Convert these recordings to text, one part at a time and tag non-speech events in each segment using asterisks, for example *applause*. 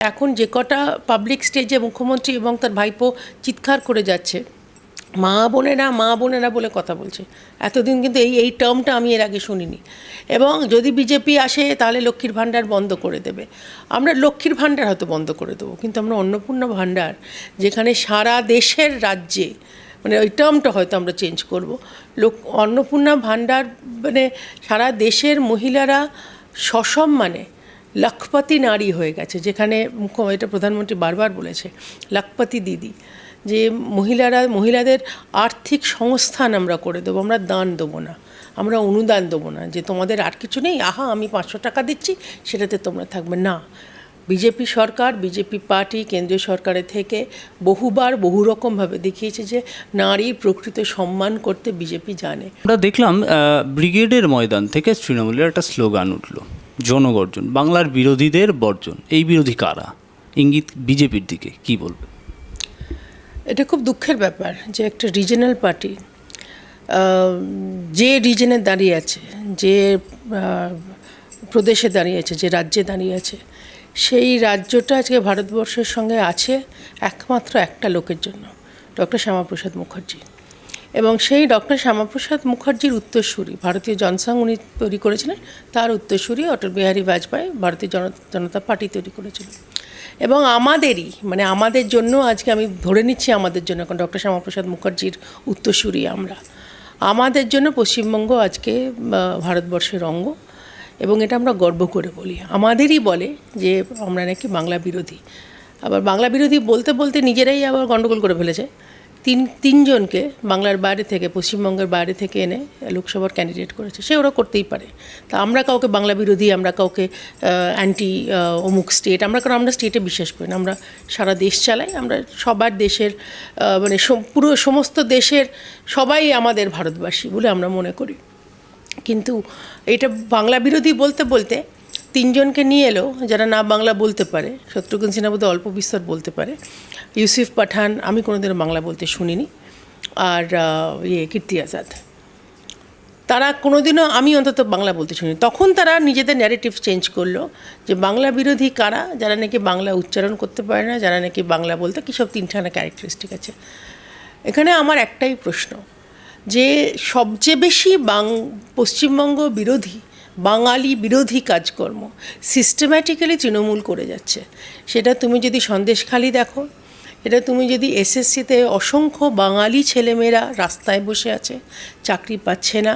এখন যে কটা পাবলিক স্টেজে মুখ্যমন্ত্রী এবং তার ভাইপো চিৎকার করে যাচ্ছে, মা বোনেরা মা বোনেরা বলে কথা বলছে। এতদিন কিন্তু এই এই টার্মটা আমি এর আগে শুনিনি। এবং যদি বিজেপি আসে, তাহলে লক্ষ্মীর ভাণ্ডার বন্ধ করে দেবে। আমরা লক্ষ্মীর ভাণ্ডার হয়তো বন্ধ করে দেবো, কিন্তু আমরা অন্নপূর্ণা ভাণ্ডার, যেখানে সারা দেশের রাজ্যে মানে ওই টার্মটা হয়তো আমরা চেঞ্জ করব। লোক, অন্নপূর্ণা ভাণ্ডার মানে সারা দেশের মহিলারা সসম্মানে লখপতি নারী হয়ে গেছে, যেখানে এটা প্রধানমন্ত্রী বারবার বলেছে, লখপতি দিদি, যে মহিলারা, মহিলাদের আর্থিক সংস্থান আমরা করে দেবো, আমরা দান দেবো না, আমরা অনুদান দেবো না, যে তোমাদের আর কিছু নেই, আহা, আমি পাঁচশো টাকা দিচ্ছি, সেটাতে তোমরা থাকবে না। বিজেপি সরকার, বিজেপি পার্টি, কেন্দ্রীয় সরকারের থেকে বহুবার বহু রকমভাবে দেখিয়েছে যে নারীর প্রকৃত সম্মান করতে বিজেপি জানে। আমরা দেখলাম ব্রিগেডের ময়দান থেকে তৃণমূলের একটা স্লোগান উঠল। জনগর্জন বাংলার বিরোধীদের বর্জন, এই বিরোধী কারা? ইঙ্গিত বিজেপির দিকে, কি বলবে? এটা খুব দুঃখের ব্যাপার যে একটা রিজনাল পার্টি যে রিজনে দাঁড়িয়ে আছে, যে প্রদেশে দাঁড়িয়ে আছে, যে রাজ্যে দাঁড়িয়ে আছে, সেই রাজ্যটা আজকে ভারতবর্ষের সঙ্গে আছে একমাত্র একটা লোকের জন্য, ডক্টর শ্যামাপ্রসাদ মুখার্জি। এবং সেই ডক্টর শ্যামাপ্রসাদ মুখার্জির উত্তরসূরি, ভারতীয় জনসংঘ উনি তৈরি করেছিলেন, তার উত্তরসূরি অটল বিহারী বাজপেয়ী ভারতীয় জন- জনতা পার্টি তৈরি করেছিলেন এবং আমাদেরই মানে আমাদের জন্য আজকে আমি ধরে নিচ্ছি আমাদের জন্য কারণ ডক্টর শ্যামাপ্রসাদ মুখার্জির উত্তরসূরি আমরা। আমাদের জন্য পশ্চিমবঙ্গ আজকে ভারতবর্ষের অঙ্গ, এবং এটা আমরা গর্ব করে বলি। আমাদেরই বলে যে আমরা নাকি বাংলা বিরোধী। আবার বাংলা বিরোধী বলতে বলতে নিজেরাই আবার গণ্ডগোল করে ফেলেছে। তিন, তিনজনকে বাংলার বাইরে থেকে, পশ্চিমবঙ্গের বাইরে থেকে এনে লোকসভার ক্যান্ডিডেট করেছে। সে ওরা করতেই পারে। তা আমরা কাউকে বাংলা বিরোধী, আমরা কাউকে অ্যান্টি অমুক স্টেট আমরা কারণ আমরা স্টেটে বিশ্বাস করি না। আমরা সারা দেশ চালাই, আমরা সবার দেশের মানে পুরো সমস্ত দেশের সবাই আমাদের ভারতবাসী বলে আমরা মনে করি। কিন্তু এটা বাংলা বিরোধী বলতে বলতে তিনজনকে নিয়ে এলো, যারা না বাংলা বলতে পারে, শত্রুঘ্ন সিনহা অল্প বিস্তর বলতে পারে ইউসুফ পাঠান, আমি কোনোদিনও বাংলা বলতে শুনিনি। আর ইয়ে কীর্তি আজাদ। তারা কোনোদিনও আমি অন্তত বাংলা বলতে শুনি তখন তারা নিজেদের ন্যারেটিভ চেঞ্জ করল যে বাংলা বিরোধী কারা, যারা নাকি বাংলা উচ্চারণ করতে পারে না, যারা নাকি বাংলা বলতে কী সব তিনখানা ক্যারেক্টারিস্টিক আছে। এখানে আমার একটাই প্রশ্ন, যে সবচেয়ে বেশি বাং, পশ্চিমবঙ্গ বিরোধী, বাঙালি বিরোধী কাজকর্ম সিস্টেম্যাটিক্যালি তৃণমূল করে যাচ্ছে। সেটা তুমি যদি সন্দেশখালি দেখো এটা তুমি যদি এসএসসিতে অসংখ্য বাঙালি ছেলেমেয়েরা রাস্তায় বসে আছে, চাকরি পাচ্ছে না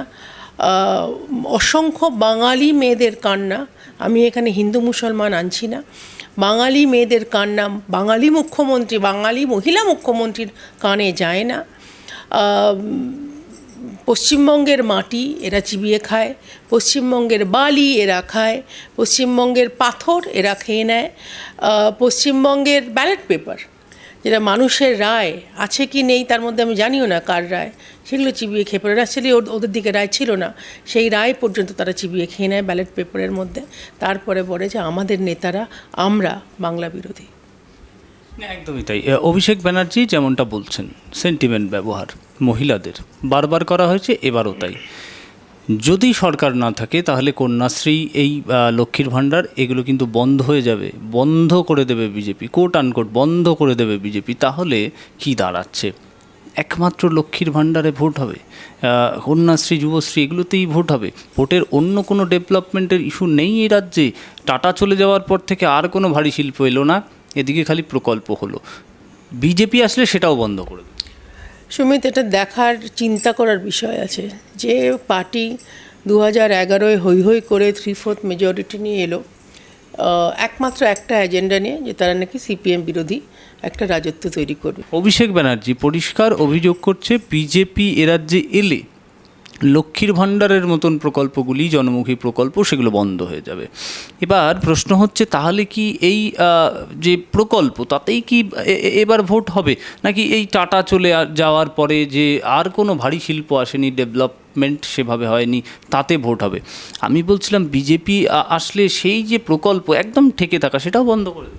অসংখ্য বাঙালি মেয়েদের কান্না, আমি এখানে হিন্দু মুসলমান আনছি না, বাঙালি মেয়েদের কান্না, বাঙালি মুখ্যমন্ত্রী, বাঙালি মহিলা মুখ্যমন্ত্রীর কানে যায় না পশ্চিমবঙ্গের মাটি এরা চিবিয়ে খায়, পশ্চিমবঙ্গের বালি এরা খায়, পশ্চিমবঙ্গের পাথর এরা খেয়ে নেয় পশ্চিমবঙ্গের ব্যালট পেপার যেটা মানুষের রায়, আছে কি নেই তার মধ্যে আমি জানিও না কার রায়। সেগুলো চিবিয়ে খেয়ে পড়ে। অ্যাকচুয়ালি ওদের দিকে রায় ছিল না। সেই রায় পর্যন্ত তারা চিবিয়ে খেয়ে নেয় ব্যালট পেপারের মধ্যে। তারপরে বলে যে আমাদের নেতারা আমরা বাংলা বিরোধী। একদমই তাই। অভিষেক ব্যানার্জি যেমনটা বলছেন সেন্টিমেন্ট ব্যবহার মহিলাদের। বারবার করা হয়েছে, এবারও তাই। যদি সরকার না থাকে, তাহলে কন্যাশ্রী, এই লক্ষ্মীর ভাণ্ডার, এগুলো কিন্তু বন্ধ হয়ে যাবে। বন্ধ করে দেবে বিজেপি, কোট আনকোট বন্ধ করে দেবে বিজেপি। তাহলে কি দাঁড়াচ্ছে? একমাত্র লক্ষ্মীর ভাণ্ডারে ভোট হবে। কন্যাশ্রী, যুবশ্রী, এগুলোতেই ভোট হবে। ভোটের অন্য কোনো ডেভেলপমেন্টের ইস্যু নেই এই রাজ্যে। টাটা চলে যাওয়ার পর থেকে আর কোনো ভারী শিল্প এলো না। এদিকে খালি প্রকল্প হলো। বিজেপি আসলে সেটাও বন্ধ করে দেবে। সুমিত, এটা দেখার চিন্তা করার বিষয় আছে যে পার্টি দু হাজার এগারোয় হৈ হৈ করে থ্রি ফোর্থ মেজরিটি নিয়ে এলো। একমাত্র একটা এজেন্ডা নিয়ে যে তারা নাকি সিপিএম বিরোধী একটা রাজত্ব তৈরি করবে। অভিষেক ব্যানার্জি, পরিষ্কার অভিযোগ করছে, বিজেপি এরাজ্যে রাজ্যে এলে লক্ষ্মীর ভাণ্ডারের মতন প্রকল্পগুলি, জনমুখী প্রকল্প, সেগুলো বন্ধ হয়ে যাবে। এবার প্রশ্ন হচ্ছে, তাহলে কি এই যে প্রকল্প, তাতেই কি এবার ভোট হবে? নাকি এই টাটা চলে যাওয়ার পরে যে আর কোনো ভারী শিল্প আসেনি, ডেভেলপমেন্ট সেভাবে হয়নি, তাতে ভোট হবে? আমি বলছিলাম, বিজেপি আসলে সেই যে প্রকল্প একদম ঠেকে থাকা, সেটাও বন্ধ করে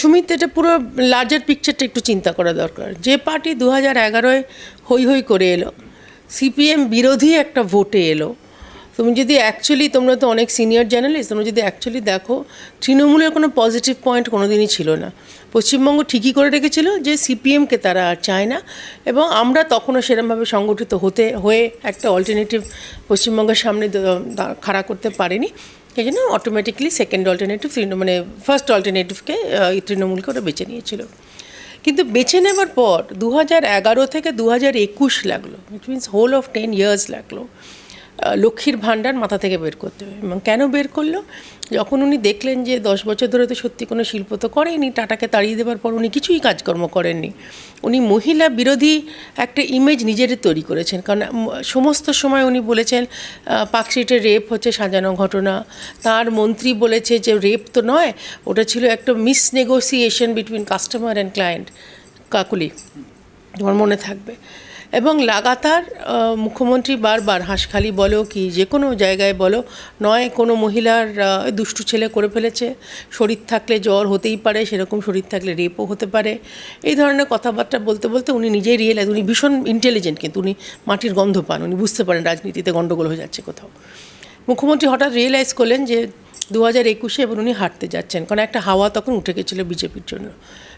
সুমিত, এটা পুরো লার্জার পিকচারটা একটু চিন্তা করা দরকার। যে পার্টি দু হাজার এগারোয় হৈ হৈ করে এলো সিপিএম বিরোধী একটা ভোটে এলো। তুমি যদি অ্যাকচুয়ালি তোমরা তো অনেক সিনিয়র জার্নালিস্ট তোমরা যদি অ্যাকচুয়ালি দেখো, তৃণমূলের কোনো পজিটিভ পয়েন্ট কোনো দিনই ছিল না। পশ্চিমবঙ্গ ঠিকই করে রেখেছিল যে সিপিএমকে তারা আর চায় না, এবং আমরা তখনও সেরমভাবে সংগঠিত হতে, হয়ে একটা অল্টারনেটিভ পশ্চিমবঙ্গের সামনে খাড়া করতে পারেনি। সেই জন্য অটোমেটিকলি সেকেন্ড অল্টারনেটিভ মানে ফার্স্ট অল্টারনেটিভকে তৃণমূলকে ওরা বেছে নিয়েছিল। কিন্তু বেছে নেওয়ার পর দু এগারো থেকে দু হাজার একুশ লাগল it means whole of ten years লাগল। লক্ষ্মীর ভাণ্ডার মাথা থেকে বের করতে হবে। এবং কেন বের করল? যখন উনি দেখলেন যে দশ বছর ধরে তো সত্যি কোনো শিল্প তো করেনি, টাটাকে তাড়িয়ে দেওয়ার পর উনি কিছুই কাজকর্ম করেননি। উনি মহিলা বিরোধী একটা ইমেজ নিজের তৈরি করেছেন। কারণ সমস্ত সময় উনি বলেছেন পার্কস্ট্রিটের রেপ হচ্ছে, সাজানো ঘটনা। তার মন্ত্রী বলেছে যে রেপ তো নয়, ওটা ছিল একটা mis negotiation between customer and client Kakuli, তোমার মনে থাকবে। এবং লাগাতার মুখ্যমন্ত্রী বারবার হাঁসখালি বলো কি যে কোনো জায়গায় বলো, নয় কোনো মহিলার দুষ্টু ছেলে করে ফেলেছে। শরীর থাকলে জ্বর হতেই পারে, সেরকম শরীর থাকলে রেপও হতে পারে। এই ধরনের কথাবার্তা বলতে বলতে উনি নিজেই রিয়েলাইজ উনি ভীষণ ইন্টেলিজেন্ট কিন্তু উনি মাটির গন্ধ পান, উনি বুঝতে পারেন রাজনীতিতে গণ্ডগোল হয়ে যাচ্ছে কোথাও। মুখ্যমন্ত্রী হঠাৎ রিয়েলাইজ করলেন যে দু হাজার একুশে এবার উনি হাঁটতে যাচ্ছেন, কারণ একটা হাওয়া তখন উঠে গেছিল বিজেপির জন্য।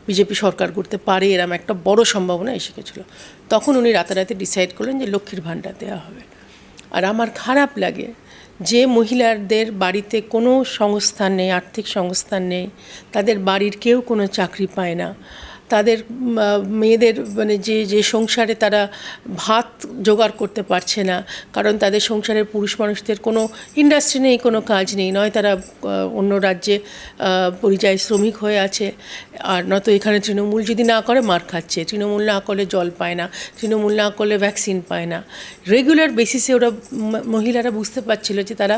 বিজেপি সরকার করতে পারে এরম একটা বড় সম্ভাবনা এসে গেছিল। তখন উনি রাতারাতি ডিসাইড করলেন যে লক্ষ্মীর ভাণ্ডার দেওয়া হবে। আর আমার খারাপ লাগে যে মহিলাদের বাড়িতে কোনো সংস্থান নেই, আর্থিক সংস্থান নেই, তাদের বাড়ির কেউ কোনো চাকরি পায় না। তাদের মেয়েদের মানে যে যে সংসারে তারা ভাত জোগাড় করতে পারছে না, কারণ তাদের সংসারের পুরুষ মানুষদের কোনো ইন্ডাস্ট্রি নেই, কোনো কাজ নেই, নয় তারা অন্য রাজ্যে পরিযায়ী শ্রমিক হয়ে আছে, আর নয়তো এখানে তৃণমূল যদি না করে মার খাচ্ছে, তৃণমূল না করলে জল পায় না, তৃণমূল না করলে ভ্যাকসিন পায় না। রেগুলার বেসিসে ওরা মহিলারা বুঝতে পারছিল যে তারা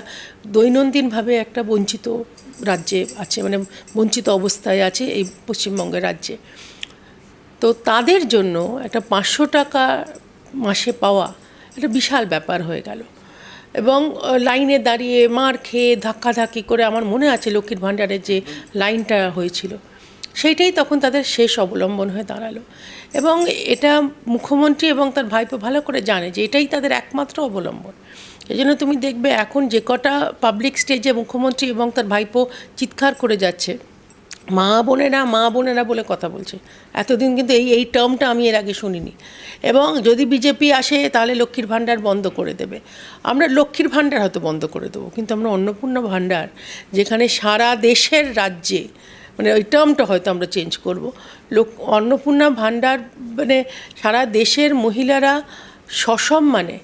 দৈনন্দিনভাবে একটা বঞ্চিত রাজ্যে আছে মানে বঞ্চিত অবস্থায় আছে এই পশ্চিমবঙ্গের রাজ্যে। তো তাদের জন্য একটা পাঁচশো টাকা মাসে পাওয়া একটা বিশাল ব্যাপার হয়ে গেল। এবং লাইনে দাঁড়িয়ে মার খেয়ে ধাক্কাধাক্কি করে আমার মনে আছে লক্ষ্মীর ভাণ্ডারের যে লাইনটা হয়েছিল। সেইটাই তখন তাদের শেষ অবলম্বন হয়ে দাঁড়াল। এবং এটা মুখ্যমন্ত্রী এবং তার ভাইপো ভালো করে জানে যে এটাই তাদের একমাত্র অবলম্বন। এই জন্য তুমি দেখবে এখন যে কটা পাবলিক স্টেজে মুখ্যমন্ত্রী এবং তার ভাইপো চিৎকার করে যাচ্ছে মা বোনেরা মা বোনেরা বলে কথা বলছে। এতদিন কিন্তু এই এই টার্মটা আমি এর আগে শুনিনি। এবং যদি বিজেপি আসে, তাহলে লক্ষ্মীর ভাণ্ডার বন্ধ করে দেবে। আমরা লক্ষ্মীর ভাণ্ডার হয়তো বন্ধ করে দেবো, কিন্তু আমরা অন্নপূর্ণা ভাণ্ডার, যেখানে সারা দেশের রাজ্যে মানে ওই টার্মটা হয়তো আমরা চেঞ্জ করব। লোক, অন্নপূর্ণা ভাণ্ডার মানে সারা দেশের মহিলারা সসম্মানে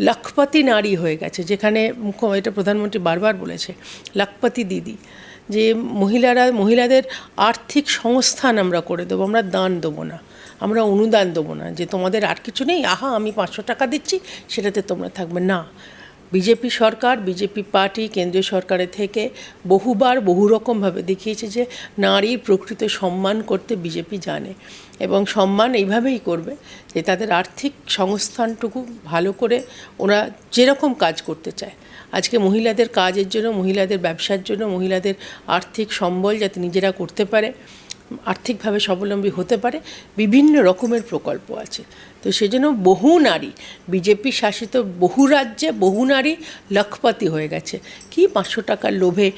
লখপতি নারী হয়ে গেছে, যেখানে মুখ্য, এটা প্রধানমন্ত্রী বারবার বলেছে, লখপতি দিদি। যে মহিলারা, মহিলাদের আর্থিক সংস্থান আমরা করে দেবো, আমরা দান দেবো না, আমরা অনুদান দেবো না, যে তোমাদের আর কিছু নেই, আহা, আমি পাঁচশো টাকা দিচ্ছি, সেটাতে তোমরা থাকবে। না, বিজেপি সরকার, বিজেপি পার্টি, কেন্দ্রীয় সরকারের থেকে বহুবার বহু রকমভাবে দেখিয়েছে যে নারীর প্রকৃত সম্মান করতে বিজেপি জানে এবং সম্মান এইভাবেই করবে যে তাদের আর্থিক সংস্থানটুকু ভালো করে ওরা যেরকম কাজ করতে চায়। আজকে মহিলাদের কাজের জন্য, মহিলাদের ব্যবসার জন্য, মহিলাদের আর্থিক সম্বল যাতে নিজেরা করতে পারে, আর্থিকভাবে স্বাবলম্বী হতে পারে, বিভিন্ন রকমের প্রকল্প আছে। তো সেজন্য বহু নারী, বিজেপি শাসিত বহু রাজ্যে বহু নারী লখপতি হয়ে গেছে। কি পাঁচশো টাকার লোভে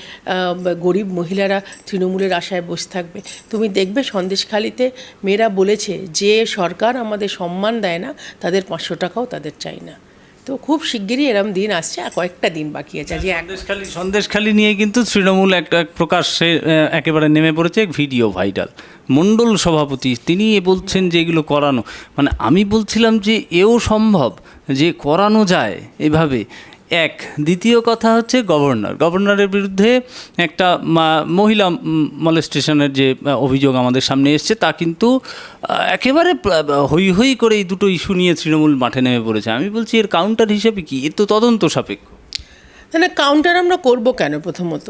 গরিব মহিলারা তৃণমূলের আশায় বসে থাকবে? তুমি দেখবে সন্দেশখালিতে মেয়েরা বলেছে, যে সরকার আমাদের সম্মান দেয় না, তাদের পাঁচশো টাকাও তাদের চাই না। তো খুব শিগগিরই এরম দিন আসছে, আর কয়েকটা দিন বাকি আছে, যে সন্দেশখালী সন্দেশখালী নিয়ে কিন্তু তৃণমূল একটা এক প্রকাশ্যে একেবারে নেমে পড়েছে ভিডিও ভাইরাল। মণ্ডল সভাপতি, তিনি এ বলছেন যে এগুলো করানো। মানে আমি বলছিলাম যে এও সম্ভব যে করানো যায় এভাবে। এক। দ্বিতীয় কথা হচ্ছে গভর্নর। গভর্নরের বিরুদ্ধে একটা মহিলা মলেস্টেশনের যে অভিযোগ আমাদের সামনে এসছে, তা কিন্তু একেবারে হই হই করে এই দুটো ইস্যু নিয়ে তৃণমূল মাঠে নেমে পড়েছে। আমি বলছি, এর কাউন্টার হিসেবে কি? এর তো তদন্ত সাপেক্ষ। তাহলে কাউন্টার আমরা করব কেন প্রথমত?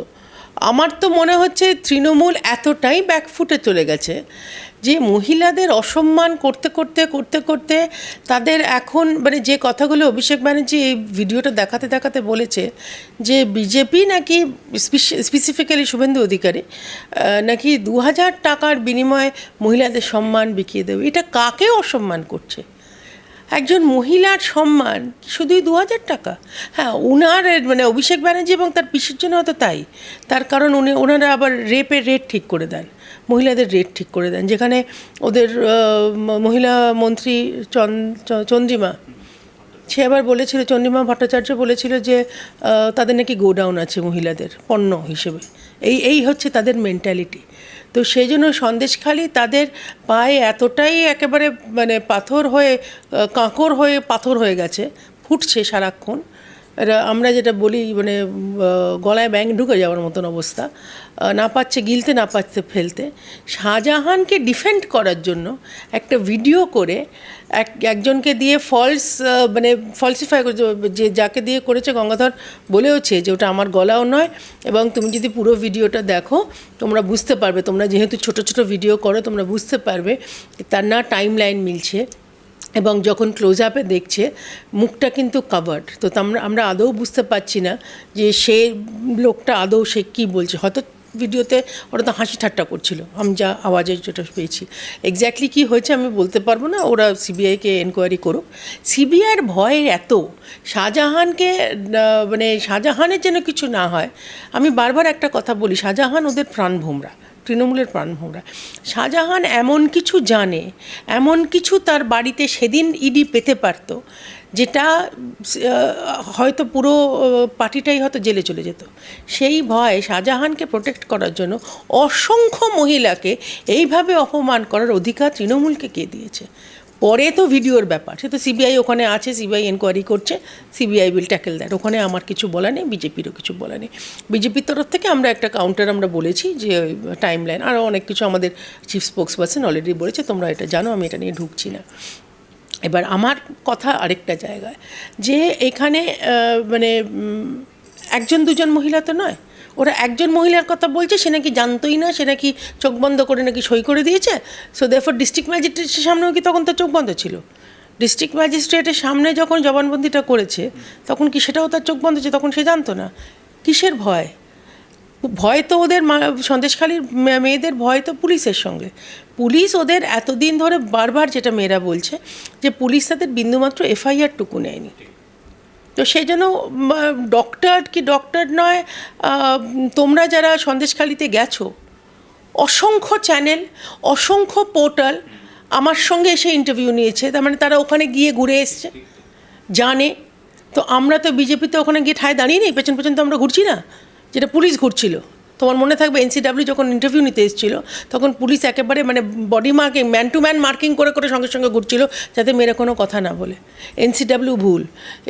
আমার তো মনে হচ্ছে তৃণমূল এতটাই ব্যাকফুটে চলে গেছে যে মহিলাদের অসম্মান করতে করতে করতে করতে তাদের এখন মানে যে কথাগুলো অভিষেক ব্যানার্জি এই ভিডিওটা দেখাতে দেখাতে বলেছে যে বিজেপি নাকি স্পেসিফিক্যালি শুভেন্দু অধিকারী নাকি দু হাজার টাকার বিনিময়ে মহিলাদের সম্মান বিকিয়ে দেবে। এটা কাকে অসম্মান করছে? একজন মহিলার সম্মান শুধুই দু হাজার টাকা? হ্যাঁ উনার মানে অভিষেক ব্যানার্জি এবং তার পিসির জন্য হয়তো তাই। তার কারণ উনি ওনারা আবার রেপের রেট ঠিক করে দেন। মহিলাদের রেট ঠিক করে দেন। যেখানে ওদের মহিলা মন্ত্রী চন্দ্রিমা, সে আবার বলেছিল, চন্দ্রিমা ভট্টাচার্য বলেছিল যে তাদের নাকি গোডাউন আছে মহিলাদের, পণ্য হিসেবে। এই এই হচ্ছে তাদের মেন্টালিটি তো সেই জন্য সন্দেশখালি তাদের পায়ে এতটাই একেবারে মানে পাথর হয়ে কাঁকর হয়ে পাথর হয়ে গেছে, ফুটছে সারাক্ষণ। এরা আমরা যেটা বলি মানে গলায় ব্যাং ঢুকে যাওয়ার মতন অবস্থা। না পাচ্ছে গিলতে, না পাচ্ছে ফেলতে। শাহজাহানকে ডিফেন্ড করার জন্য একটা ভিডিও করে এক, একজনকে দিয়ে ফলস মানে ফলসিফাই যে যাকে দিয়ে করেছে গঙ্গাধর বলেওছে যে ওটা আমার গলাও নয় এবং তুমি যদি পুরো ভিডিওটা দেখো, তোমরা বুঝতে পারবে, তোমরা যেহেতু ছোট ছোট ভিডিও করো, তোমরা বুঝতে পারবে, তার না টাইম লাইন মিলছে। এবং যখন ক্লোজ আপে দেখছে, মুখটা কিন্তু কাভার্ড তো আমরা আদৌ বুঝতে পারছি না যে সে লোকটা আদৌ সে কী বলছে। হয়তো ভিডিওতে ওরা তো হাসি ঠাট্টা করছিল। আমি যা আওয়াজে যেটা পেয়েছি। এক্স্যাক্টলি কী হয়েছে আমি বলতে পারব না। ওরা সিবিআইকে এনকোয়ারি করুক। সিবিআইয়ের ভয় এত। শাহজাহানকে মানে শাহজাহানের যেন কিছু না হয়। আমি বারবার একটা কথা বলি, শাহজাহান ওদের প্রাণভোমরা। তৃণমূলের প্রাণভোমরা শাহজাহান এমন কিছু জানে, এমন কিছু তার বাড়িতে সেদিন ইডি পেতে পারত, যেটা হয়তো পুরো পার্টিটাই হয়তো জেলে চলে যেত। সেই ভয়ে শাহজাহানকে প্রোটেক্ট করার জন্য অসংখ্য মহিলাকে এইভাবে অপমান করার অধিকার তৃণমূলকে কে দিয়েছে? পরে তো ভিডিওর ব্যাপার। সে তো সিবিআই ওখানে আছে সিবিআই এনকোয়ারি করছে সিবিআই উইল ট্যাকেল দ্যাট ওখানে আমার কিছু বলা নেই বিজেপিরও কিছু বলা নেই। বিজেপির তরফ থেকে আমরা একটা কাউন্টার আমরা বলেছি যে টাইম লাইন আরও অনেক কিছু আমাদের চিফ স্পোক্স পার্সন অলরেডি বলেছে, তোমরা এটা জানো, আমি এটা নিয়ে ঢুকছি না। এবার আমার কথা আরেকটা জায়গায়, যে এখানে মানে একজন দুজন মহিলা তো নয় ওরা একজন মহিলার কথা বলছে, সে নাকি জানতোই না, সে নাকি চোখ বন্ধ করে নাকি সই করে দিয়েছে। সো দেফর ডিস্ট্রিক্ট ম্যাজিস্ট্রেটের সামনেও কি তখন তো চোখ বন্ধ ছিল? ডিস্ট্রিক্ট ম্যাজিস্ট্রেটের সামনে যখন জবানবন্দিটা করেছে, তখন কি সেটাও তার চোখ বন্ধ ছিল? তখন সে জানতো না। কিসের ভয়? ভয় তো ওদের সন্দেশখালীর মেয়েদের ভয় তো পুলিশের সঙ্গে। পুলিশ ওদের এতদিন ধরে বারবার যেটা মেয়েরা বলছে, যে পুলিশ তাদের বিন্দুমাত্র এফআইআর টুকু নেয়নি। তো সেই জন্য ডক্টর কি ডক্টর নয় তোমরা যারা সন্দেশখালিতে গেছো, অসংখ্য চ্যানেল অসংখ্য পোর্টাল আমার সঙ্গে এসে ইন্টারভিউ নিয়েছে। তার মানে তারা ওখানে গিয়ে ঘুরে এসছে, জানে। তো আমরা তো বিজেপিতে ওখানে গিয়ে ঠায় দাঁড়িয়ে নেই, পেছন পেছন তো আমরা ঘুরছি না, যেটা পুলিশ ঘুরছিল। তোমার মনে থাকবে এনসিডাব্লিউ যখন ইন্টারভিউ নিতে এসেছিল, তখন পুলিশ একেবারে মানে body marking man to man marking করে করে সঙ্গে সঙ্গে ঘুরছিল, যাতে মেয়েরা কোনো কথা না বলে। এনসিডাব্লিউ ভুল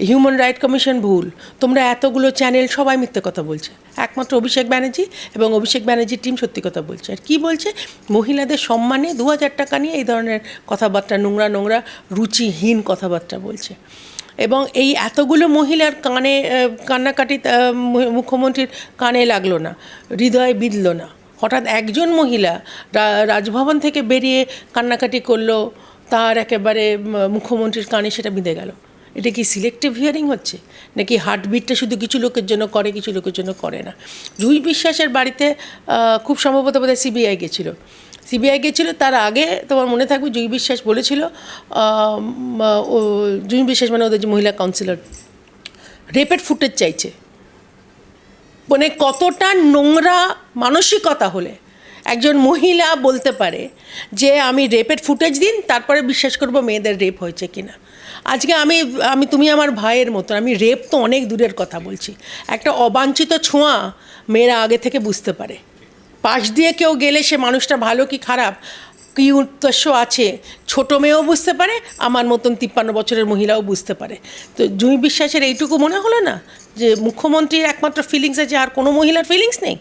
হিউম্যান রাইট কমিশন ভুল, তোমরা এতগুলো চ্যানেল সবাই মিথ্যে কথা বলছে। একমাত্র অভিষেক ব্যানার্জি এবং অভিষেক ব্যানার্জির টিম সত্যি কথা বলছে। আর কী বলছে? মহিলাদের সম্মানে দু হাজার টাকা নিয়ে এই ধরনের কথাবার্তা, নোংরা নোংরা, রুচিহীন কথাবার্তা বলছে। এবং এই এতগুলো মহিলার কানে কান্নাকাটি মুখ্যমন্ত্রীর কানে লাগল না, হৃদয়ে বিঁধল না। হঠাৎ একজন মহিলা রাজভবন থেকে বেরিয়ে কান্নাকাটি করল, তার একেবারে মুখ্যমন্ত্রীর কানে সেটা বিঁধে গেল। এটা কি সিলেক্টিভ হিয়ারিং হচ্ছে? নাকি হার্টবিটটা শুধু কিছু লোকের জন্য করে, কিছু লোকের জন্য করে না? জুই বিশ্বাসের বাড়িতে খুব সম্ভবত বোধহয় সিবিআই গেছিল। সিবিআই গেছিল, তার আগে তোমার মনে থাকবে জুই বিশ্বাস বলেছিল ও জুই বিশ্বাস মানে ওদের যে মহিলা কাউন্সিলর রেপেড ফুটেজ চাইছে। মানে কতটা নোংরা মানসিকতা হলে একজন মহিলা বলতে পারে যে আমি রেপের ফুটেজ দিন, তারপরে বিশ্বাস করব মেয়েদের রেপ হয়েছে কিনা। আজকে আমি আমি, তুমি আমার ভাইয়ের মতো, আমি রেপ তো অনেক দূরের কথা বলছি। একটা অবাঞ্ছিত ছোঁয়া মেয়েরা আগে থেকে বুঝতে পারে। পাশ দিয়ে কেউ গেলে সে মানুষটা ভালো কি খারাপ? কী উদ্দেশ্য আছে? ছোট মেয়েও বুঝতে পারে, আমার মতন তিপ্পান্ন বছরের মহিলাও বুঝতে পারে। তো জুঁই বিশ্বাসের এইটুকু মনে হলো না? যে মুখ্যমন্ত্রীর একমাত্র ফিলিংস আছে, আর কোনো মহিলার ফিলিংস নেই?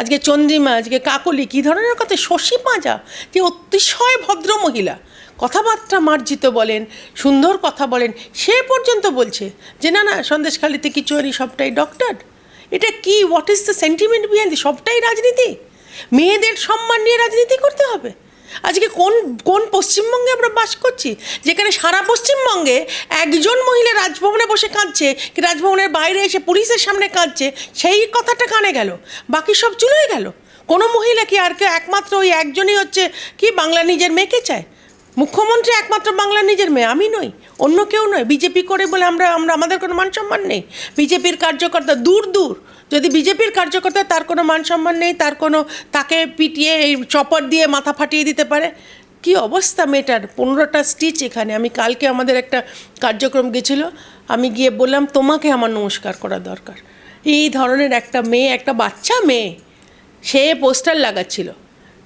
আজকে চন্দ্রিমা, আজকে কাকলি, কী ধরনের কথা? শশী পাঁজা যে অতিশয় ভদ্র মহিলা। কথাবার্তা মার্জিত বলেন, সুন্দর কথা বলেন, সে পর্যন্ত বলছে যে, না না, সন্দেশখালিতে কিছু সবটাই ডক্টর এটা কি? What is the sentiment behind সবটাই রাজনীতি? মেয়েদের সম্মান নিয়ে রাজনীতি করতে হবে? আজকে কোন কোন পশ্চিমবঙ্গে আমরা বাস করছি? যেখানে সারা পশ্চিমবঙ্গে একজন মহিলা রাজভবনে বসে কাঁদছে, কি রাজভবনের বাইরে এসে পুলিশের সামনে কাঁদছে, সেই কথাটা কানে গেল, বাকি সব চুলোই গেল। কোনো মহিলা কি আর কেউ একমাত্র ওই একজনই হচ্ছে কি বাংলা নিজের মেয়েকে চায়? মুখ্যমন্ত্রী একমাত্র বাংলার নিজের মেয়ে, আমি নই, অন্য কেউ নয়। বিজেপি করে বলে আমরা আমরা, আমাদের কোনো মান সম্মান নেই। বিজেপির কার্যকর্তা দূর দূর। যদি বিজেপির কার্যকর্তা তার কোনো মান সম্মান নেই, তার কোনো তাকে পিটিয়ে এই চপর দিয়ে মাথা ফাটিয়ে দিতে পারে? কি অবস্থা মেয়েটার? পনেরোটা স্টিচ এখানে। আমি কালকে আমাদের একটা কার্যক্রম গেছিল, আমি গিয়ে বললাম, তোমাকে আমার নমস্কার করা দরকার। এই ধরনের একটা মেয়ে, একটা বাচ্চা মেয়ে, সে পোস্টার লাগাচ্ছিল।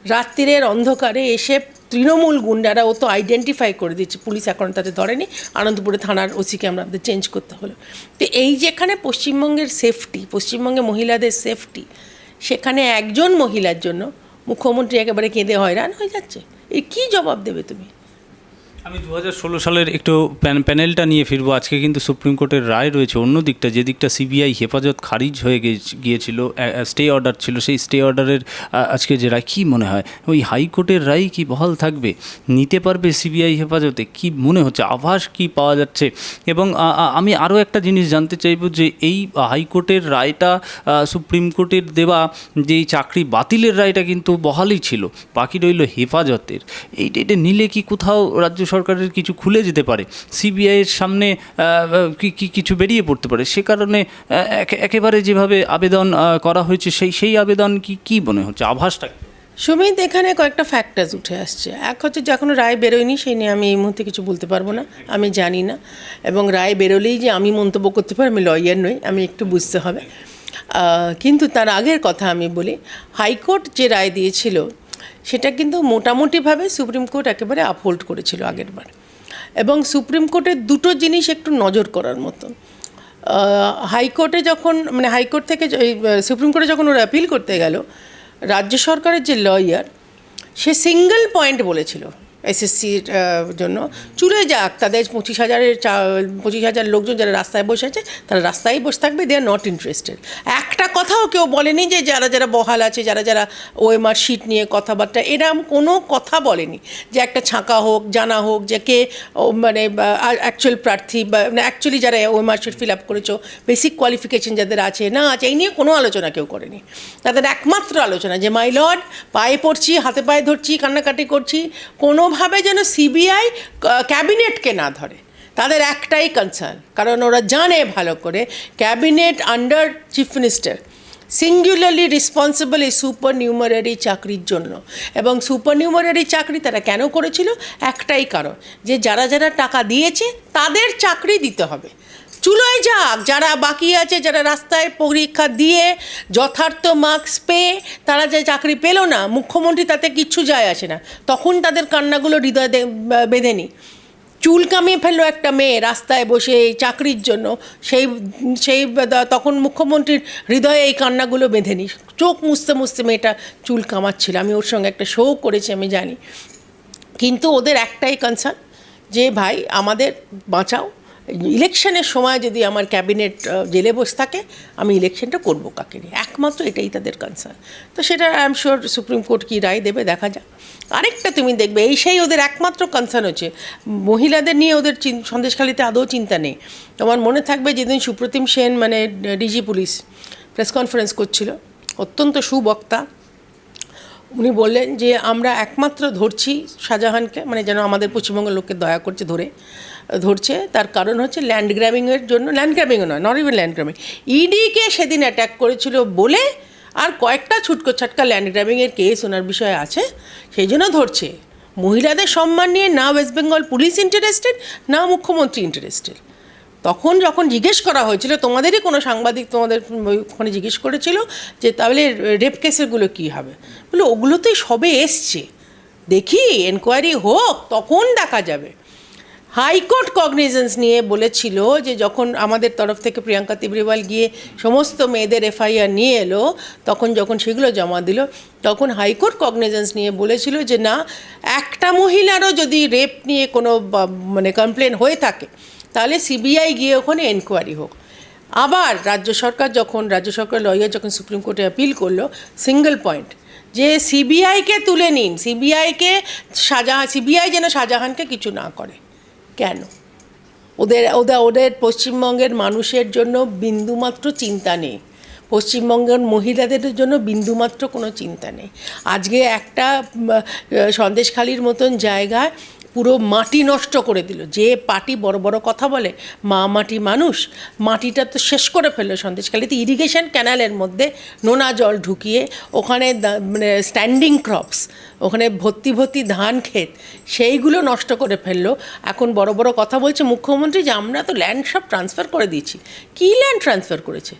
রাত্রিরের অন্ধকারে এসে তৃণমূল গুন্ডারা ও তো আইডেন্টিফাই করে দিচ্ছে পুলিশ এখন তাদের ধরেনি। আনন্দপুরে থানার ওসিকে আমাদের চেঞ্জ করতে হলো। তো এই যেখানে পশ্চিমবঙ্গের সেফটি পশ্চিমবঙ্গে মহিলাদের সেফটি সেখানে একজন মহিলার জন্য মুখ্যমন্ত্রী একেবারে কেঁদে হয়রান হয়ে যাচ্ছে। এ কী জবাব দেবে তুমি? আমি দু হাজার ষোলো সালের একটু প্যানেলটা নিয়ে ফিরবো। আজকে কিন্তু সুপ্রিম কোর্টের রায় রয়েছে অন্য দিকটা। যে দিকটা সিবিআই হেফাজত খারিজ হয়ে গিয়ে- গিয়েছিল স্টে অর্ডার ছিল, সেই স্টে অর্ডারের আজকে যে রায়, কী মনে হয়? ওই হাইকোর্টের রায় কি বহাল থাকবে? নিতে পারবে সিবিআই হেফাজতে? কি মনে হচ্ছে? আভাস কি পাওয়া যাচ্ছে? এবং আমি আরও একটা জিনিস জানতে চাইব যে এই হাইকোর্টের রায়টা সুপ্রিম কোর্টের দেওয়া যে চাকরি বাতিলের রায়টা কিন্তু বহালই ছিল। বাকি রইল হেফাজতের। এইটা এটা নিলে কি কোথাও রাজ্য সরকারের কিছু খুলে যেতে পারে সিবিআইয়ের সামনে কি কিছু বেরিয়ে পড়তে পারে, সে কারণে একে- একেবারে যেভাবে আবেদন করা হয়েছে, সেই সেই আবেদন কি কি মনে হচ্ছে? আভাসটা? সুমিত, এখানে কয়েকটা ফ্যাক্টার্স উঠে আসছে। এক হচ্ছে যে এখনও রায় বেরোয়নি, সেই নিয়ে আমি এই মুহূর্তে কিছু বলতে পারব না, আমি জানি না। এবং রায় বেরোলেই যে আমি মন্তব্য করতে পারি, আমি লয়ার নই, আমি একটু বুঝতে হবে। কিন্তু তার আগের কথা আমি বলি, হাইকোর্ট যে রায় দিয়েছিল সেটা কিন্তু মোটামুটিভাবে সুপ্রিম কোর্ট একেবারে আপহোল্ড করেছিল আগেরবার। এবং সুপ্রিম কোর্টের দুটো জিনিস একটু নজর করার মতো। হাইকোর্টে যখন মানে হাইকোর্ট থেকে সুপ্রিম কোর্টে যখন ওরা অ্যাপিল করতে গেল, রাজ্য সরকারের যে লয়ার সে সিঙ্গেল পয়েন্ট বলেছিল। এসএসসির জন্য। চুলে যাক, তাদের পঁচিশ হাজারের চা- পঁচিশ হাজার লোকজন যারা রাস্তায় বসে আছে, তারা রাস্তায় বসে থাকবে দে আর নট ইন্টারেস্টেড একটা কথাও কেউ বলেনি যে যারা যারা বহাল আছে, যারা যারা ওএমআর শিট নিয়ে কথাবার্তা এরম কোনো কথা বলেনি যে একটা ছাঁকা হোক, জানা হোক, যে কে মানে অ্যাকচুয়াল প্রার্থী, বা অ্যাকচুয়ালি যারা ওএমআর শিট ফিল আপ করেছ বেসিক কোয়ালিফিকেশন যাদের আছে, না আছে, এই নিয়ে কোনো আলোচনা কেউ করেনি। তাদের একমাত্র আলোচনা যে মাই লর্ড পায়ে পড়ছি, হাতে পায়ে ধরছি, কান্নাকাটি করছি কোনোভাবে যেন সিবিআই ক্যাবিনেটকে না ধরে। তাদের একটাই কনসার্ন কারণ ওরা জানে ভালো করে cabinet under chief minister singularly responsible এই সুপার নিউমারারি চাকরির জন্য। এবং সুপার নিউমারারি চাকরি তারা কেন করেছিল? একটাই কারণ, যে যারা যারা টাকা দিয়েছে তাদের চাকরি দিতে হবে। চুলোয় যাক, যারা বাকি আছে, যারা রাস্তায় পরীক্ষা দিয়ে যথার্থ মার্কস পেয়ে তারা যে চাকরি পেল না, মুখ্যমন্ত্রী তাতে কিচ্ছু যায় আসে না। তখন তাদের কান্নাগুলো হৃদয় বেঁধে বেঁধেনি চুল কামিয়ে ফেলল একটা মেয়ে রাস্তায় বসে এই চাকরির জন্য। সেই সেই তখন মুখ্যমন্ত্রীর হৃদয়ে এই কান্নাগুলো বেঁধেনি চোখ মুছতে মুছতে মেয়েটা চুল কামাচ্ছিল। আমি ওর সঙ্গে একটা শো করেছি, আমি জানি। কিন্তু ওদের একটাই কনসার্ন যে, ভাই, আমাদের বাঁচাও। ইলেকশনের সময় যদি আমার ক্যাবিনেট জেলে বসে থাকে, আমি ইলেকশনটা করব কাকে নিয়ে? একমাত্র এটাই তাদের কনসার্ন তো সেটা I am sure Supreme Court কী রায় দেবে, দেখা যাক। আরেকটা তুমি দেখবে, এই সেই ওদের একমাত্র কনসার্ন হচ্ছে, মহিলাদের নিয়ে ওদের সন্দেশখালিতে আদৌ চিন্তা নেই। তোমার মনে থাকবে যেদিন সুপ্রতিম সেন মানে ডিজি পুলিশ প্রেস কনফারেন্স করছিল, অত্যন্ত সুবক্তা উনি বললেন যে, আমরা একমাত্র ধরছি শাহজাহানকে মানে যেন আমাদের পশ্চিমবঙ্গের লোককে দয়া করছে, ধরে, ধরছে। তার কারণ হচ্ছে ল্যান্ড গ্র্যাবিংয়ের জন্য ল্যান্ড গ্র্যাবিংও নয় নট ইভেন ল্যান্ড গ্র্যাবিং ইডিকে সেদিন অ্যাটাক করেছিল বলে আর কয়েকটা ছুটকো ছাটকা ল্যান্ড গ্র্যাবিংয়ের কেস ওনার বিষয়ে আছে, সেই জন্য ধরছে। মহিলাদের সম্মান নিয়ে না ওয়েস্ট বেঙ্গল পুলিশ ইন্টারেস্টেড না মুখ্যমন্ত্রী ইন্টারেস্টেড তখন যখন জিজ্ঞেস করা হয়েছিল, তোমাদেরই কোনো সাংবাদিক তোমাদের ওখানে জিজ্ঞেস করেছিল যে, তাহলে রেপ কেসেরগুলো কী হবে? বলে ওগুলো তো সবে এসছে। দেখি এনকোয়ারি হোক, তখন দেখা যাবে। হাইকোর্ট কগনিজেন্স নিয়ে বলেছিল যে, যখন আমাদের তরফ থেকে প্রিয়াঙ্কা তিবরিওয়াল গিয়ে সমস্ত মেয়েদের এফআইআর নিয়ে এলো, তখন যখন সেগুলো জমা দিল, তখন হাইকোর্ট কগনিজেন্স নিয়ে বলেছিল যে, না, একটা মহিলারও যদি রেপ নিয়ে কোনো মানে কমপ্লেন হয়ে থাকে তাহলে সিবিআই গিয়ে ওখানে এনকোয়ারি হোক। আবার রাজ্য সরকার যখন, রাজ্য সরকার লয়ার যখন সুপ্রিম কোর্টে অ্যাপিল করল সিঙ্গেল পয়েন্ট যে সিবিআইকে তুলে নিন সিবিআইকে শাহজাহান সিবিআই যেন শাহজাহানকে কিছু না করে। কেন? ওদের ওদের ওদের পশ্চিমবঙ্গের মানুষের জন্য বিন্দুমাত্র চিন্তা নেই। পশ্চিমবঙ্গের মহিলাদের জন্য বিন্দুমাত্র কোনো চিন্তা নেই। আজকে একটা সন্দেশখালির মতন জায়গায় পুরো মাটি নষ্ট করে দিল। যে পার্টি বড় বড় কথা বলে, মা মাটি মানুষ, মাটিটা তো শেষ করে ফেলল সন্দেশখালিতে ইরিগেশন ক্যানালের মধ্যে নোনা জল ঢুকিয়ে ওখানে মানে স্ট্যান্ডিং ক্রপস ওখানে ভর্তি ভর্তি ধান ক্ষেত, সেইগুলো নষ্ট করে ফেলল। এখন বড় বড় কথা বলছে মুখ্যমন্ত্রী যে আমরা তো ল্যান্ড সব ট্রান্সফার করে দিয়েছি। কী ল্যান্ড ট্রান্সফার করেছে?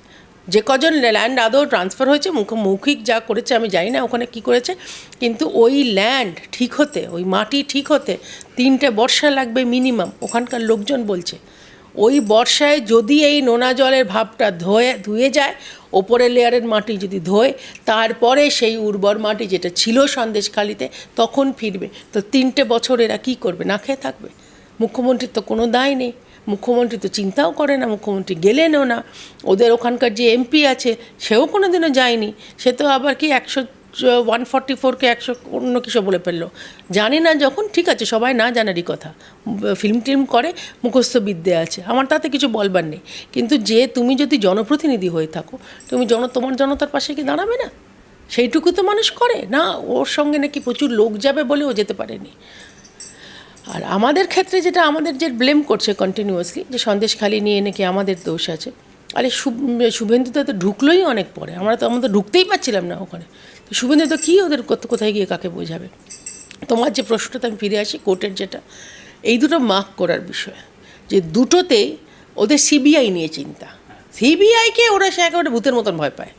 যে কজন ল্যান্ড আদৌ ট্রান্সফার হয়েছে, মুখ মৌখিক যা করেছে আমি জানি না ওখানে কি করেছে, কিন্তু ওই ল্যান্ড ঠিক হতে, ওই মাটি ঠিক হতে তিনটে বর্ষা লাগবে মিনিমাম ওখানকার লোকজন বলছে। ওই বর্ষায় যদি এই নোনা জলের ভাবটা ধোয়ে, ধুয়ে যায়, ওপরের লেয়ারের মাটি যদি ধোয়, তারপরে সেই উর্বর মাটি যেটা ছিল সন্দেশখালিতে, তখন ফিরবে। তো তিনটে বছর এরা কী করবে? না খেয়ে থাকবে? মুখ্যমন্ত্রীর তো কোনো দায় নেই। মুখ্যমন্ত্রী তো চিন্তাও করে না, মুখ্যমন্ত্রী গেলেনও না। ওদের ওখানকার যে এমপি আছে, সেও কোনো দিনও যায়নি। সে তো আবার কি একশো ওয়ান ফর্টি ফোরকে একশো অন্য কিছু বলে ফেলল। জানে না যখন, ঠিক আছে, সবাই না জানারই কথা। ফিল্ম টিল্ম করে, মুখস্থ বিদ্যে আছে। আমার তাতে কিছু বলবার নেই। কিন্তু যে তুমি যদি জনপ্রতিনিধি হয়ে থাকো, তুমি জন, তোমার জনতার পাশে কি দাঁড়াবে না? সেইটুকু তো মানুষ করে। না, ওর সঙ্গে নাকি প্রচুর লোক যাবে বলেও যেতে পারেনি। আর আমাদের ক্ষেত্রে যেটা আমাদের যে ব্লেম করছে কন্টিনিউয়াসলি যে সন্দেশখালি নিয়ে নাকি আমাদের দোষ আছে। আরে শুভ- শুভেন্দু তো ঢুকলোই অনেক পরে, আমরা তো, আমরা ঢুকতেই পারছিলাম না ওখানে। তো শুভেন্দু তো কী ওদের কোথ- কোথায় গিয়ে কাকে বোঝাবে? তোমার যে প্রশ্নটা আমি ফিরে আসি, কোর্টের যেটা, এই দুটো মার্ক করার বিষয়। যে দুটোতেই ওদের সিবিআই নিয়ে চিন্তা। সিবিআইকে ওরা সে একেবারে ভূতের মতন ভয় পায়।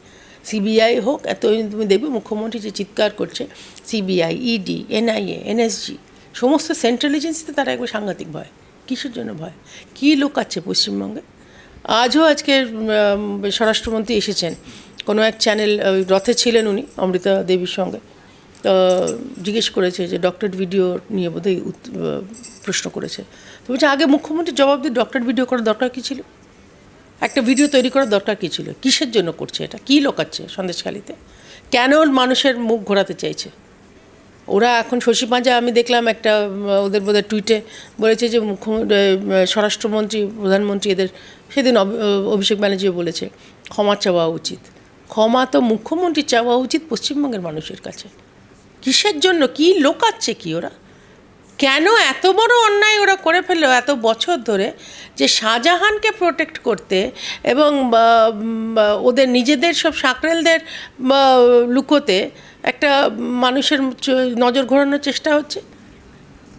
সিবিআই হোক, এত তুমি দেখবে মুখ্যমন্ত্রী যে চিৎকার করছে সিবিআই ইডি এনআইএ এনএসজি সমস্ত সেন্ট্রাল এজেন্সিতে তারা একবার সাংঘাতিক ভয়। কিসের জন্য ভয়? কী লোকাচ্ছে পশ্চিমবঙ্গে? আজও আজকে স্বরাষ্ট্রমন্ত্রী এসেছেন। কোনো এক চ্যানেল রথে ছিলেন উনি, অমৃতা দেবীর সঙ্গে। তো জিজ্ঞেস করেছে যে ডক্টর ভিডিও নিয়ে বোধহয় প্রশ্ন করেছে। তো বলছে, আগে মুখ্যমন্ত্রী জবাব দিয়ে ডক্টর ভিডিও করার দরকার কী ছিল? একটা ভিডিও তৈরি করার দরকার কী ছিল? কিসের জন্য করছে এটা? কী লোকাচ্ছে সন্দেশখালিতে? কেন মানুষের মুখ ঘোরাতে চাইছে? ওরা এখন শশী পাঁজা, আমি দেখলাম একটা ওদের বোধহয় টুইটে বলেছে যে মুখ্যমন্ত্রী স্বরাষ্ট্রমন্ত্রী, প্রধানমন্ত্রী এদের, সেদিন অভি- অভিষেক ব্যানার্জিও বলেছে, ক্ষমা চাওয়া উচিত। ক্ষমা তো মুখ্যমন্ত্রী চাওয়া উচিত পশ্চিমবঙ্গের মানুষের কাছে। কিসের জন্য? কি লোকাচ্ছে কি ওরা? কেন এত বড় অন্যায় ওরা করে ফেলল এত বছর ধরে যে শাহজাহানকে প্রোটেক্ট করতে এবং ওদের নিজেদের সব সাকরেলদের লুকোতে একটা মানুষের নজর ঘোরানোর চেষ্টা হচ্ছে?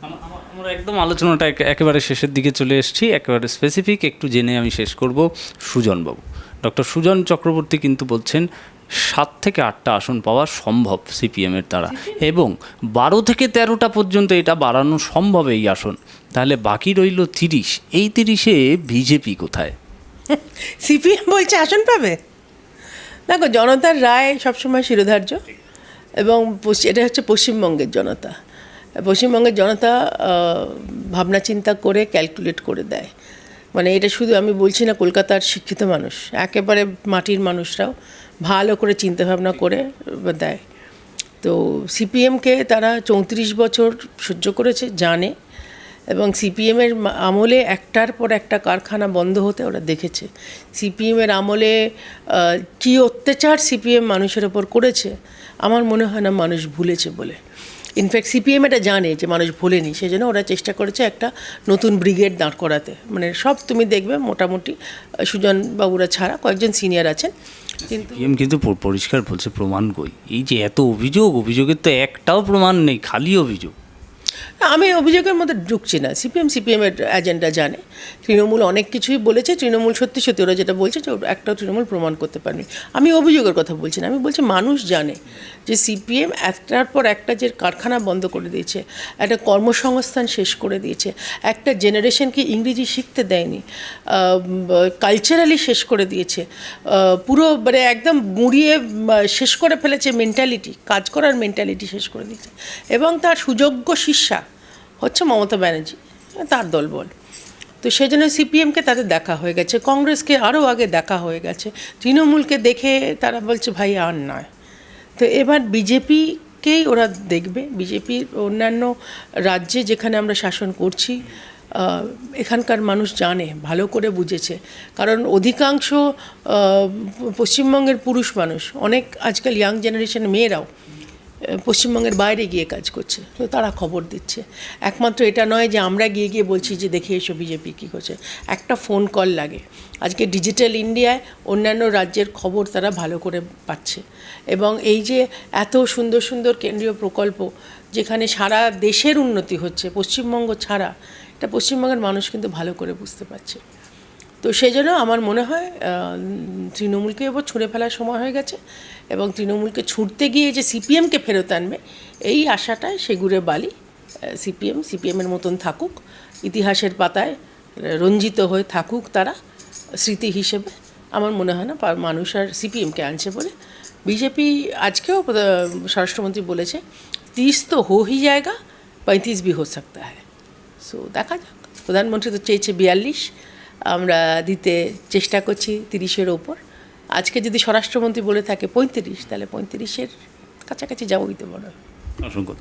আম- আম- আমরা একদম আলোচনাটা একেবারে শেষের দিকে চলে এসেছি একেবারে স্পেসিফিক একটু জেনে আমি শেষ করব সুজনবাবু। ডক্টর সুজন চক্রবর্তী কিন্তু বলছেন সাত থেকে আটটা আসন পাওয়া সম্ভব সিপিএমের দ্বারা। এবং বারো থেকে তেরোটা পর্যন্ত এটা বাড়ানো সম্ভব এই আসন। তাহলে বাকি রইল তিরিশ। এই তিরিশে বিজেপি কোথায়? *laughs* সিপিএম বলছে আসন পাবে? দেখো জনতার রায় সবসময় শিরোধার্য। এবং এটা হচ্ছে পশ্চিমবঙ্গের জনতা। পশ্চিমবঙ্গের জনতা ভাবনা চিন্তা করে ক্যালকুলেট করে দেয়। মানে এটা শুধু আমি বলছি না, কলকাতার শিক্ষিত মানুষ, একেবারে মাটির মানুষরাও ভালো করে চিন্তা ভাবনা করে দেয়। তো সিপিএমকে তারা চৌত্রিশ বছর সহ্য করেছে, জানে। এবং সিপিএমের আমলে একটার পর একটা কারখানা বন্ধ হতে ওরা দেখেছে। সিপিএমের আমলে কী অত্যাচার সিপিএম মানুষের ওপর করেছে, আমার মনে হয় না মানুষ ভুলেছে বলে। ইনফ্যাক্ট সিপিএম এটা জানে যে মানুষ ভুলেনি সেই জন্য ওরা চেষ্টা করেছে একটা নতুন ব্রিগেড দাঁড় করাতে। মানে সব তুমি দেখবে মোটামুটি, সুজন বাবুরা ছাড়া কয়েকজন সিনিয়র আছেন। কিন্তু সিপিএম কিন্তু পরিষ্কার বলছে প্রমাণ কই। এই যে এত অভিযোগ, অভিযোগের তো একটাও প্রমাণ নেই, খালি অভিযোগ। আমি অভিযোগের মধ্যে ঢুকছি না। সিপিএম, সিপিএমের এজেন্ডা জানে। তৃণমূল অনেক কিছুই বলেছে। তৃণমূল সত্যি সত্যি ওরা যেটা বলছে যে একটাও তৃণমূল প্রমাণ করতে পারেনি। আমি অভিযোগের কথা বলছি না। আমি বলছি মানুষ জানে যে সিপিএম একটার পর একটা যে কারখানা বন্ধ করে দিয়েছে, একটা কর্মসংস্থান শেষ করে দিয়েছে, একটা জেনারেশনকে ইংরেজি শিখতে দেয়নি কালচারালি শেষ করে দিয়েছে পুরো মানে একদম গুঁড়িয়ে শেষ করে ফেলেছে মেন্টালিটি কাজ করার মেন্টালিটি শেষ করে দিয়েছে। এবং তার সুযোগ্য শিষ্যা হচ্ছে মমতা ব্যানার্জি, তার দলবল তো সেই জন্য সিপিএমকে তাদের দেখা হয়ে গেছে, কংগ্রেসকে আরও আগে দেখা হয়ে গেছে। তৃণমূলকে দেখে তারা বলছে, ভাই, আর নয়। তো এবার বিজেপিকেই ওরা দেখবে। বিজেপির অন্যান্য রাজ্যে যেখানে আমরা শাসন করছি এখানকার মানুষ জানে, ভালো করে বুঝেছে। কারণ অধিকাংশ পশ্চিমবঙ্গের পুরুষ মানুষ, অনেক আজকাল ইয়াং জেনারেশন মেয়েরাও পশ্চিমবঙ্গের বাইরে গিয়ে কাজ করছে। তো তারা খবর দিচ্ছে। একমাত্র এটা নয় যে আমরা গিয়ে গিয়ে বলছি যে, দেখে এসো বিজেপি কী করছে। একটা ফোন কল লাগে। আজকে ডিজিটাল ইন্ডিয়ায় অন্যান্য রাজ্যের খবর তারা ভালো করে পাচ্ছে। এবং এই যে এত সুন্দর সুন্দর কেন্দ্রীয় প্রকল্প, যেখানে সারা দেশের উন্নতি হচ্ছে, পশ্চিমবঙ্গ ছাড়া, এটা পশ্চিমবঙ্গের মানুষ কিন্তু ভালো করে বুঝতে পারছে। তো সেই জন্য আমার মনে হয় তৃণমূলকে এবার ছুঁড়ে ফেলার সময় হয়ে গেছে এবং তৃণমূলকে ছুটতে গিয়ে যে সিপিএমকে ফেরত আনবে, এই আশাটায় সেগুড়ে বালি সিপিএম, সিপিএমের মতন থাকুক, ইতিহাসের পাতায় রঞ্জিত হয়ে থাকুক তারা, স্মৃতি হিসেবে। আমার মনে হয় না মানুষ আর সিপিএমকে আনছে বলে। বিজেপি আজকেও স্বরাষ্ট্রমন্ত্রী বলেছে, তিরিশ তো হো হি জায়গা, পঁয়ত্রিশ ভি হো সকতা হ্যায়। সো দেখা যাক। প্রধানমন্ত্রী তো চেয়েছে বিয়াল্লিশ। আমরা দিতে চেষ্টা করছি তিরিশের ওপর। আজকে যদি স্বরাষ্ট্রমন্ত্রী বলে থাকে পঁয়ত্রিশ, তাহলে পঁয়ত্রিশের কাছাকাছি যাব দিতে বড় অসংখ্য